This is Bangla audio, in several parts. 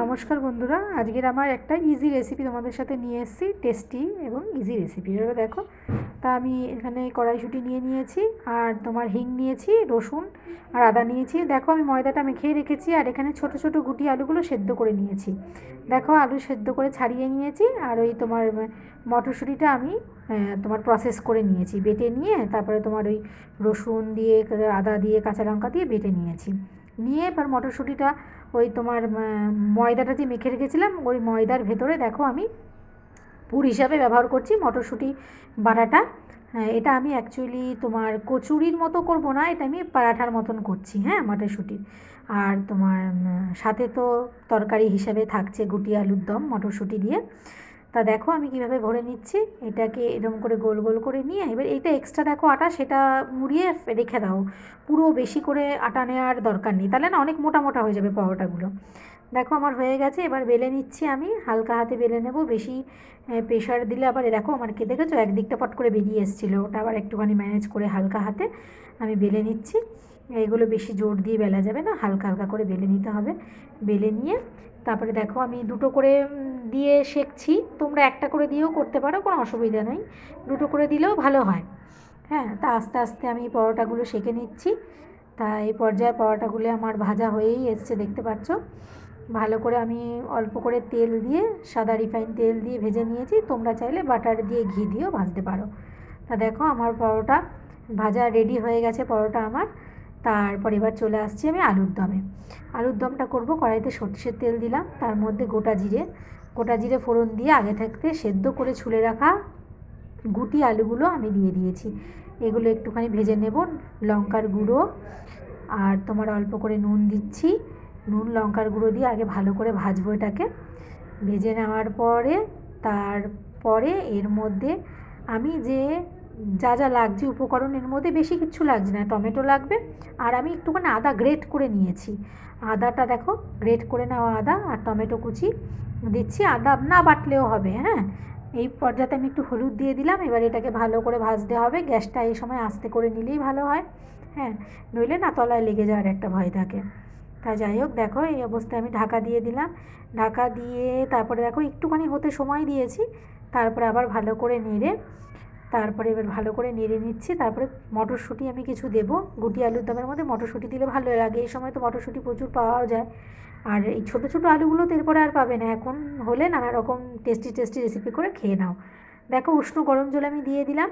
নমস্কার বন্ধুরা, আজকের আমার একটা ইজি রেসিপি তোমাদের সাথে নিয়ে এসেছি টেস্টি এবং ইজি রেসিপি এবার দেখো, তা আমি এখানে কড়াইশুঁটি নিয়ে নিয়েছি, আর তোমার হিং নিয়েছি, রসুন আর আদা নিয়েছি। দেখো, আমি ময়দাটা মেখে রেখেছি, আর এখানে ছোট ছোট গুটি আলুগুলো সেদ্ধ করে নিয়েছি। দেখো, আলু সেদ্ধ করে ছাড়িয়ে নিয়েছি, আর ওই তোমার মটরশুঁটিটা আমি তোমার প্রসেস করে নিয়েছি। বেটে নিয়ে, তারপরে তোমার ওই রসুন দিয়ে, আদা দিয়ে, কাঁচা লঙ্কা দিয়ে বেটে নিয়েছি। নিয়ে এবার মটরশুঁটিটা ওই তোমার ময়দাটা যে মেখে রেখেছিলাম, ওই ময়দার ভেতরে দেখো আমি পুর হিসাবে ব্যবহার করছি মটরশুঁটি বাটাটা। হ্যাঁ এটা আমি অ্যাকচুয়ালি তোমার কচুরির মতো করব না, এটা আমি পরাঠার মতন করছি হ্যাঁ মটরশুঁটির আর তোমার সাথে তো তরকারি হিসাবে থাকছে গুটি আলুর দম মটরশুঁটি দিয়ে। তা দেখো আমি কীভাবে ভরে নিচ্ছি। এটাকে এরকম করে গোল গোল করে নিয়ে এবার এইটা এক্সট্রা দেখো আটা সেটা মুড়িয়ে রেখে দাও। পুরো বেশি করে আটা নেওয়ার দরকার নেই। তাহলে না অনেক মোটা মোটা হয়ে যাবে পরোটাগুলো। দেখো আমার হয়ে গেছে, এবার বেলে নিচ্ছি আমি। হালকা হাতে বেলে নেব, বেশি প্রেশার দিলে আবার দেখো আমার কে দেখেছ? একদিকটা পট করে বেরিয়ে এসেছিল। ওটা আবার একটুখানি ম্যানেজ করে হালকা হাতে আমি বেলে নিচ্ছি। এগুলো বেশি জোর দিয়ে বেলা যাবে না, হালকা হালকা করে বেলে নিতে হবে। বেলে নিয়ে তারপরে দেখো আমি দুটো করে দিয়ে শেখছি, তোমরা একটা করে দিয়েও করতে পারো, কোনো অসুবিধা নেই। দুটো করে দিলেও ভালো হয়। হ্যাঁ তা আস্তে আস্তে আমি পরোটাগুলো সেঁকে নিচ্ছি। তা এই পর্যায়ে পরোটাগুলো আমার ভাজা হয়েই এসছে, দেখতে পাচ্ছ? ভালো করে আমি অল্প করে তেল দিয়ে, সাদা রিফাইন তেল দিয়ে ভেজে নিয়েছি। তোমরা চাইলে বাটার দিয়ে ঘি দিয়েও ভাজতে পারো। তা দেখো, আমার পরোটা ভাজা রেডি হয়ে গেছে, পরোটা আমার। তারপর এবার চলে আসছি আমি আলুর দমে। আলুর দমটা করব, কড়াইতে সর্ষের তেল দিলাম, তার মধ্যে গোটা জিরে গোটা জিরে ফোড়ন দিয়ে আগে থাকতে সেদ্ধ করে ছুলে রাখা গুটি আলুগুলো আমি দিয়ে দিয়েছি। এগুলো একটুখানি ভেজে নেব, লঙ্কার গুঁড়ো আর তোমার অল্প করে নুন দিচ্ছি। নুন, লঙ্কার গুঁড়ো দিয়ে আগে ভালো করে ভাজবো এটাকে। ভেজে নেওয়ার পরে, তারপরে এর মধ্যে আমি যে যা যা লাগছে উপকরণের মধ্যে বেশি কিছু লাগছে না, টমেটো লাগবে আর আমি একটুখানি আদা গ্রেট করে নিয়েছি। আদাটা দেখো গ্রেট করে নেওয়া আদা আর টমেটো কুচি দিচ্ছি, আদা না বাটলেও হবে হ্যাঁ? এই পর্যায়ে আমি একটু হলুদ দিয়ে দিলাম, এবার এটাকে ভালো করে ভাজতে হবে, গ্যাসটা এই সময় আস্তে করে নিলেই ভালো হয় হ্যাঁ? নইলে না তলায় লেগে যাওয়ার একটা ভয় থাকে। তা যাই হোক, দেখো এই অবস্থায় আমি ঢাকা দিয়ে দিলাম। ঢাকা দিয়ে তারপরে দেখো একটুখানি হতে সময় দিয়েছি, তারপরে আবার ভালো করে নেড়ে তারপরে এবার ভালো করে নেড়ে নিচ্ছি, তারপরে মটরশুঁটি আমি কিছু দেবো। গুটি আলুর দমের মধ্যে মটরশুঁটি দিলে ভালো লাগে, এই সময় তো মটরশুঁটি প্রচুর পাওয়াও যায়। আর এই ছোটো ছোটো আলুগুলো তো এরপরে আর পাবে না, এখন হলে নানা রকম টেস্টি টেস্টি রেসিপি করে খেয়ে নাও। দেখো উষ্ণ গরম জল আমি দিয়ে দিলাম,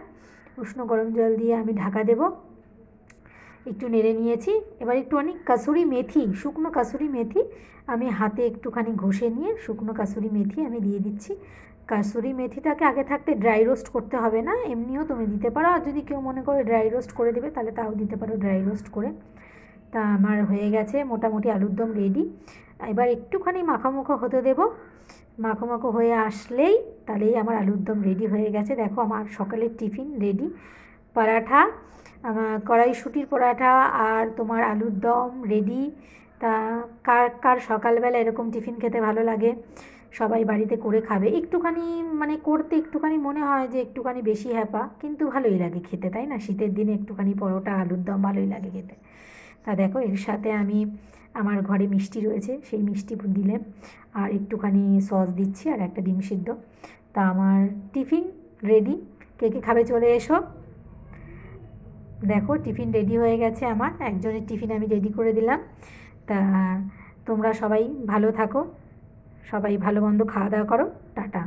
উষ্ণ গরম জল দিয়ে আমি ঢাকা দেবো। একটু নেড়ে নিয়েছি, এবার একটু অনেক কাসুরি মেথি, শুকনো কাসুরি মেথি আমি হাতে একটুখানি ঘষে নিয়ে শুকনো কাসুরি মেথি আমি দিয়ে দিচ্ছি। কাসুরি মেথিটাকে আগে থাকতে ড্রাই রোস্ট করতে হবে না, এমনিও তুমি দিতে পারো। আর যদি কেউ মনে করে ড্রাই রোস্ট করে দেবে, তাহলে তাও দিতে পারো ড্রাই রোস্ট করে। তা আমার হয়ে গেছে, মোটামুটি আলুর দম রেডি এবার একটুখানি মাখামুখো হতে দেবো। মাখো হয়ে আসলেই তাহলেই আমার আলুর দম রেডি হয়ে গেছে। দেখো আমার সকালের টিফিন রেডি পরাঠা কড়াইশুটির পরাঠা আর তোমার আলুর দম রেডি তা কার কার সকালবেলা এরকম টিফিন খেতে ভালো লাগে? সবাই বাড়িতে করে খাবে। একটুখানি মানে করতে একটুখানি মনে হয় যে একটুখানি বেশি হ্যাপা, কিন্তু ভালোই লাগে খেতে, তাই না? শীতের দিনে একটুখানি পরোটা, আলুর দম ভালোই লাগে খেতে। তা দেখো, এর সাথে আমি আমার ঘরে মিষ্টি রয়েছে, সেই মিষ্টি দিলে আর একটুখানি সস দিচ্ছি আর একটা ডিম সিদ্ধ। তা আমার টিফিন রেডি কে কে খাবে চলে এসো। দেখো, টিফিন রেডি হয়ে গেছে আমার। একজনের টিফিন আমি রেডি করে দিলাম। তা তোমরা সবাই ভালো থাকো। সবাই ভালো মন্দ খাওয়া দাওয়া করো টাটা।